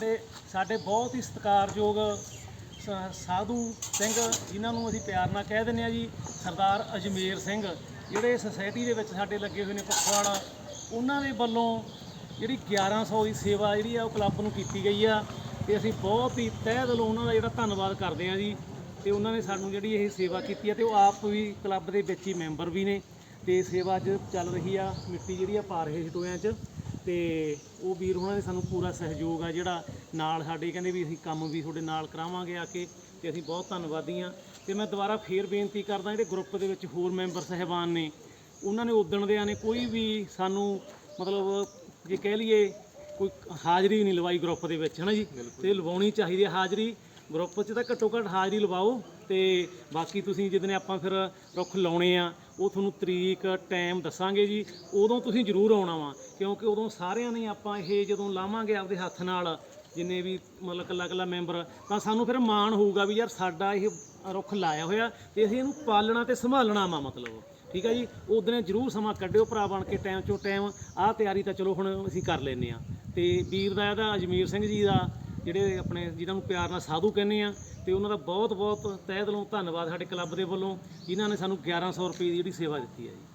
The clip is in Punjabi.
ਸਾਡੇ ਸਾਡੇ ਬਹੁਤ ਹੀ ਸਤਿਕਾਰਯੋਗ ਸ- ਸਾਧੂ ਸਿੰਘ ਜਿਨ੍ਹਾਂ ਨੂੰ ਅਸੀਂ ਪਿਆਰ ਨਾਲ ਕਹਿ ਦਿੰਦੇ ਆ ਜੀ, ਸਰਦਾਰ ਅਜਮੇਰ ਸਿੰਘ, ਜਿਹੜੇ ਸੁਸਾਇਟੀ ਦੇ ਵਿੱਚ ਸਾਡੇ ਲੱਗੇ ਹੋਏ ਨੇ ਪਖਵਾੜਾ, ਉਹਨਾਂ ਦੇ ਵੱਲੋਂ ਜਿਹੜੀ 1100 ਦੀ ਸੇਵਾ ਜਿਹੜੀ ਆ ਉਹ ਕਲੱਬ ਨੂੰ ਕੀਤੀ ਗਈ ਆ ਤੇ ਅਸੀਂ ਬਹੁਤ ਹੀ ਤਹਿ ਦਿਲੋਂ ਉਹਨਾਂ ਦਾ ਜਿਹੜਾ ਧੰਨਵਾਦ ਕਰਦੇ ਆ ਜੀ ਤੇ ਉਹਨਾਂ ਨੇ ਸਾਨੂੰ ਜਿਹੜੀ ਇਹ ਸੇਵਾ ਕੀਤੀ ਆ ਤੇ ਉਹ ਆਪ ਵੀ ਕਲੱਬ ਦੇ ਵਿੱਚ ਹੀ ਮੈਂਬਰ ਵੀ ਨੇ ਤੇ ਸੇਵਾ ਅੱਜ ਚੱਲ ਰਹੀ ਆ, ਮਿੱਟੀ ਜਿਹੜੀ ਆ ਪਾ ਰਹੇ ਸੀ ਟੋਇਆਂ 'ਚ। ਤੇ ਉਹ ਵੀਰ ਉਹਨਾਂ ਨੇ ਸਾਨੂੰ ਪੂਰਾ ਸਹਿਯੋਗ ਆ ਜਿਹੜਾ ਨਾਲ ਸਾਡੇ ਕਹਿੰਦੇ ਵੀ ਅਸੀਂ ਕੰਮ ਵੀ ਤੁਹਾਡੇ ਨਾਲ ਕਰਾਵਾਂਗੇ ਆ ਕੇ ਤੇ ਅਸੀਂ ਬਹੁਤ ਧੰਨਵਾਦੀ ਆ। ਤੇ ਮੈਂ ਦੁਬਾਰਾ ਫੇਰ ਬੇਨਤੀ ਕਰਦਾ ਜਿਹੜੇ ਗਰੁੱਪ ਦੇ ਵਿੱਚ ਹੋਰ ਮੈਂਬਰ ਸਹਿਬਾਨ ਨੇ, ਉਹਨਾਂ ਨੇ ਉਦਣ ਦਿਆਂ ਨੇ ਕੋਈ ਵੀ ਸਾਨੂੰ ਮਤਲਬ ਜੇ ਕਹਿ ਲਈਏ ਕੋਈ ਹਾਜ਼ਰੀ ਨਹੀਂ ਲਵਾਈ ਗਰੁੱਪ ਦੇ ਵਿੱਚ, ਹਨਾ ਜੀ? ਤੇ ਲਵਾਉਣੀ ਚਾਹੀਦੀ ਹੈ ਹਾਜ਼ਰੀ। ਗਰੁੱਪ 'ਚ ਤਾਂ ਘੱਟੋ ਘੱਟ ਹਾਜ਼ਰੀ ਲਵਾਓ। ਤੇ ਬਾਕੀ ਤੁਸੀਂ ਜਿੱਦਨੇ ਆਪਾਂ ਫਿਰ ਰੁੱਖ ਲਾਉਣੇ ਆ, ਉਹ ਤੁਹਾਨੂੰ ਤਰੀਕ ਟਾਈਮ ਦੱਸਾਂਗੇ ਜੀ। ਉਦੋਂ ਤੁਸੀਂ ਜ਼ਰੂਰ ਆਉਣਾ ਵਾ, ਕਿਉਂਕਿ ਉਦੋਂ ਸਾਰਿਆਂ ਨੇ ਆਪਾਂ ਇਹ ਜਦੋਂ ਲਾਵਾਂਗੇ ਆਪਦੇ ਹੱਥ ਨਾਲ, ਜਿੰਨੇ ਵੀ ਮਤਲਬ ਕੱਲਾ ਕੱਲਾ ਮੈਂਬਰ ਤਾਂ ਸਾਨੂੰ ਫਿਰ ਮਾਣ ਹੋਊਗਾ ਵੀ ਯਾਰ ਸਾਡਾ ਇਹ ਰੁੱਖ ਲਾਇਆ ਹੋਇਆ ਤੇ ਅਸੀਂ ਇਹਨੂੰ ਪਾਲਣਾ ਤੇ ਸੰਭਾਲਣਾ ਵਾ ਮਤਲਬ। ਠੀਕ ਹੈ ਜੀ? ਉਦੋਂ ਜ਼ਰੂਰ ਸਮਾਂ ਕੱਢਿਓ ਭਰਾ ਬਣ ਕੇ ਟਾਈਮ ਚੋਂ ਟਾਈਮ ਆਹ ਤਿਆਰੀ ਤਾਂ ਚਲੋ ਹੁਣ ਅਸੀਂ ਕਰ ਲੈਨੇ ਆ। ਤੇ ਵੀਰ ਦਾ ਇਹਦਾ, ਅਜਮੀਰ ਸਿੰਘ ਜੀ ਦਾ ਜਿਹੜੇ ਆਪਣੇ ਜਿਹਨਾਂ ਨੂੰ ਪਿਆਰ ਨਾਲ ਸਾਧੂ ਕਹਿੰਦੇ ਆ, ਤੇ ਉਹਨਾਂ ਦਾ ਬਹੁਤ ਬਹੁਤ ਤਹਿ ਦਿਲੋਂ ਧੰਨਵਾਦ ਸਾਡੇ ਕਲੱਬ ਦੇ ਵੱਲੋਂ, ਜਿਨ੍ਹਾਂ ਨੇ ਸਾਨੂੰ 1100 ਰੁਪਏ ਦੀ ਜਿਹੜੀ ਸੇਵਾ ਦਿੱਤੀ ਹੈ ਜੀ।